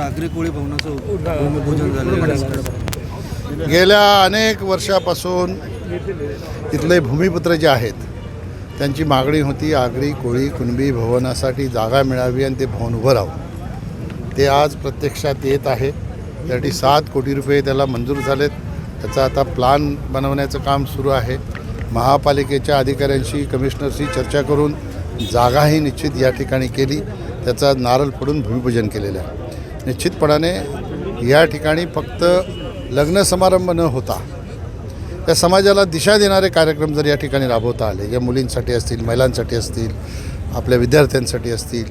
आगरी कोळी भवनाचं भूमिपूजन झालं गेल्या अनेक वर्षापासून इथले भूमिपुत्र जे आहेत त्यांची मागणी होती आगरी कोळी कुणबी भवनासाठी जागा मिळावी आणि ते भवन उभं राहावं. ते आज प्रत्यक्षात येत आहे. त्यासाठी सात कोटी रुपये त्याला मंजूर झालेत. त्याचा आता प्लान बनवण्याचं काम सुरू आहे. महापालिकेच्या अधिकाऱ्यांशी कमिशनरशी चर्चा करून जागाही निश्चित या ठिकाणी केली. त्याचा नारळ फोडून भूमिपूजन केलेलं आहे. निश्चितपणाने या ठिकाणी फक्त लग्न समारंभ न होता त्या समाजाला दिशा देणारे कार्यक्रम जर या ठिकाणी राबवता आले या मुलींसाठी असतील महिलांसाठी असतील आपल्या विद्यार्थ्यांसाठी असतील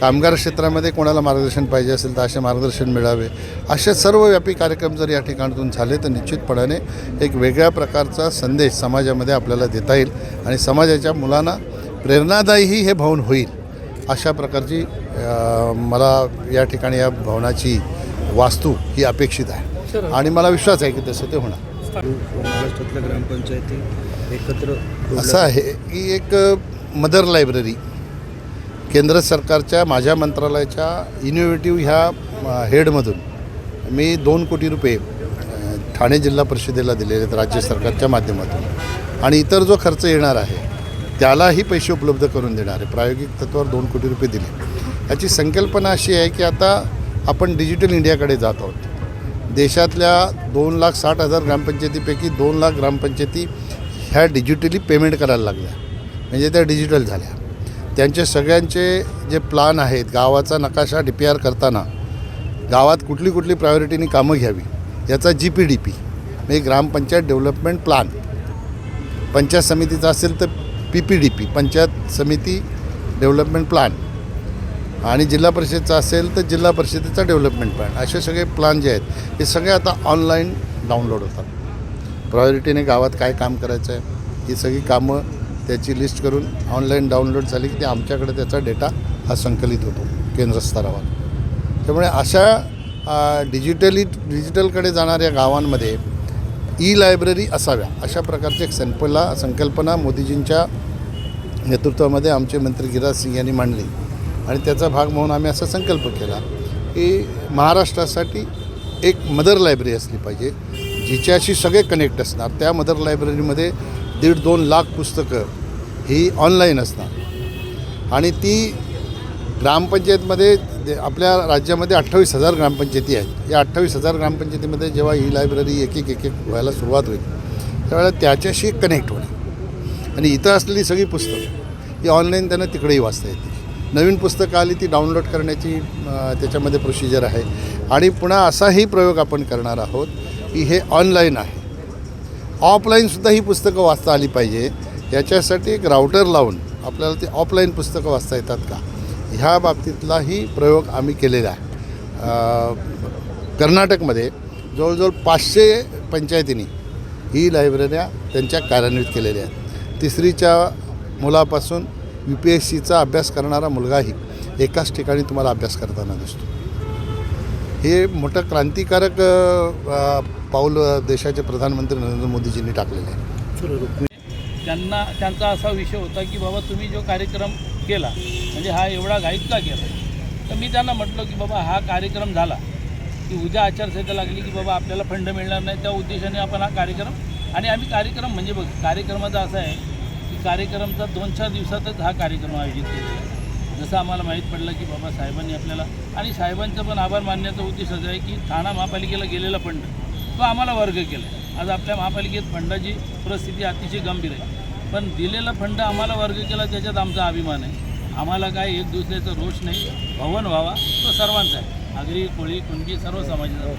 कामगार क्षेत्रामध्ये कोणाला मार्गदर्शन पाहिजे असेल तर असे मार्गदर्शन मिळावे. असे सर्वव्यापी कार्यक्रम जर या ठिकाणातून झाले तर निश्चितपणाने एक वेगळ्या प्रकारचा संदेश समाजामध्ये आपल्याला देता येईल आणि समाजाच्या मुलांना प्रेरणादायीही हे भवन होईल. अशा प्रकारची मला या ठिकाणी या भवनाची वास्तू ही अपेक्षित आहे. आणि मला विश्वास आहे की तसं ते होणार. महाराष्ट्रातल्या ग्रामपंचायती एकत्र असं आहे. की एक मदर लायब्ररी. केंद्र सरकारच्या माझ्या मंत्रालयाच्या इनोव्हेटिव्ह ह्या हेडमधून मी दोन कोटी रुपये ठाणे जिल्हा परिषदेला दिलेले आहेत राज्य सरकारच्या माध्यमातून. आणि इतर जो खर्च येणार आहे त्यालाही पैसे उपलब्ध करून देणारे प्रायोगिक तत्वावर दोन कोटी रुपये दिले. याची संकल्पना अशी आहे की आता आपण डिजिटल इंडियाकडे जात आहोत. देशातल्या दोन लाख साठ हजार ग्रामपंचायतीपैकी दोन लाख ग्रामपंचायती ह्या डिजिटली पेमेंट करायला लागल्या. म्हणजे त्या डिजिटल झाल्या. त्यांचे सगळ्यांचे जे प्लान आहेत गावाचा नकाशा डी पी आर करताना गावात कुठली कुठली प्रायोरिटीनी कामं घ्यावी याचा जी पी डी पी म्हणजे ग्रामपंचायत डेव्हलपमेंट प्लान. पंचायत समितीचा असेल तर P P D P panchayat समिती डेव्हलपमेंट प्लॅन. आणि जिल्हा परिषदचा असेल तर जिल्हा परिषदेचा डेव्हलपमेंट प्लॅन. असे सगळे प्लॅन जे आहेत हे सगळे आता ऑनलाईन डाउनलोड होतात. प्रायोरिटीने गावात काय काम करायचं आहे ही सगळी कामं त्याची लिस्ट करून ऑनलाईन डाउनलोड झाली की ते आमच्याकडे त्याचा डेटा हा संकलित होतो केंद्र स्तरावर. त्यामुळे अशा डिजिटली डिजिटलकडे जाणाऱ्या गावांमध्ये ई लायब्ररी असाव्या. अशा प्रकारची एक संकल्पना संकल्पना मोदीजींच्या नेतृत्वामध्ये आमचे मंत्री गिराज सिंग यांनी मांडली. आणि त्याचा भाग म्हणून आम्ही असा संकल्प केला की महाराष्ट्रासाठी एक मदर लायब्ररी असली पाहिजे जिच्याशी सगळे कनेक्ट असणार. त्या मदर लायब्ररीमध्ये दीड दोन लाख पुस्तकं ही ऑनलाईन असणार. आणि ती ग्रामपंचायतमध्ये दे- आपल्या राज्यामध्ये अठ्ठावीस हजार ग्रामपंचायती आहेत. या अठ्ठावीस हजार ग्रामपंचायतीमध्ये जेव्हा ही लायब्ररी एक एक एक एक व्हायला सुरुवात होईल त्यावेळेला त्याच्याशी कनेक्ट होणे आणि इथं असलेली सगळी पुस्तकं ही ऑनलाईन त्यांना तिकडेही वाचता येतील. नवीन पुस्तकं आली ती डाउनलोड करण्याची त्याच्यामध्ये प्रोसिजर आहे. आणि पुन्हा असाही प्रयोग आपण करणार आहोत की हे ऑनलाईन आहे. ऑफलाईनसुद्धा ही पुस्तकं वाचता आली पाहिजे. याच्यासाठी एक राऊटर लावून आपल्याला ते ऑफलाईन पुस्तकं वाचता येतात का? ह्या बाबतीतलाही प्रयोग आम्ही केलेला आहे. कर्नाटकमध्ये जवळजवळ पाचशे पंचायतींनी ही लायब्रऱ्या त्यांच्या कार्यान्वित केलेल्या आहेत. तिसरीच्या मुलापासून यू पी एस सीचा अभ्यास करणारा मुलगाही एकाच ठिकाणी तुम्हाला अभ्यास करताना दिसतो. हे मोठं क्रांतिकारक पाऊल देशाचे प्रधानमंत्री नरेंद्र मोदीजींनी टाकलेले आहे. त्यांना त्यांचा असा विषय होता की बाबा तुम्ही जो कार्यक्रम केला म्हणजे हा एवढा घाईत का केला. तर मी त्यांना म्हटलं की बाबा हा कार्यक्रम झाला की उद्या आचारसंहिता लागली की बाबा आपल्याला फंड मिळणार नाही त्या उद्देशाने आपण हा कार्यक्रम आणि आम्ही कार्यक्रम म्हणजे बघ कार्यक्रमाचा असा आहे की कार्यक्रमचा दोन चार दिवसातच हा कार्यक्रम आयोजित केलेला आहे. जसं आम्हाला माहीत पडलं की बाबा साहेबांनी आपल्याला आणि साहेबांचं पण आभार मानण्याचा उद्देश असा आहे की ठाणा महापालिकेला गेलेला फंड तो आम्हाला वर्ग केला आहे आज आपल्या महापालिकेत फंडाची परिस्थिती अतिशय गंभीर आहे. पण दिलेला फंड आम्हाला वर्ग केला त्याच्यात आमचा अभिमान आहे. आम्हाला काय एक दुसऱ्याचा रोष नाही. भवन व्हावा तो सर्वांचा आहे. आगरी कोळी कुणबी सर्व समाजाचा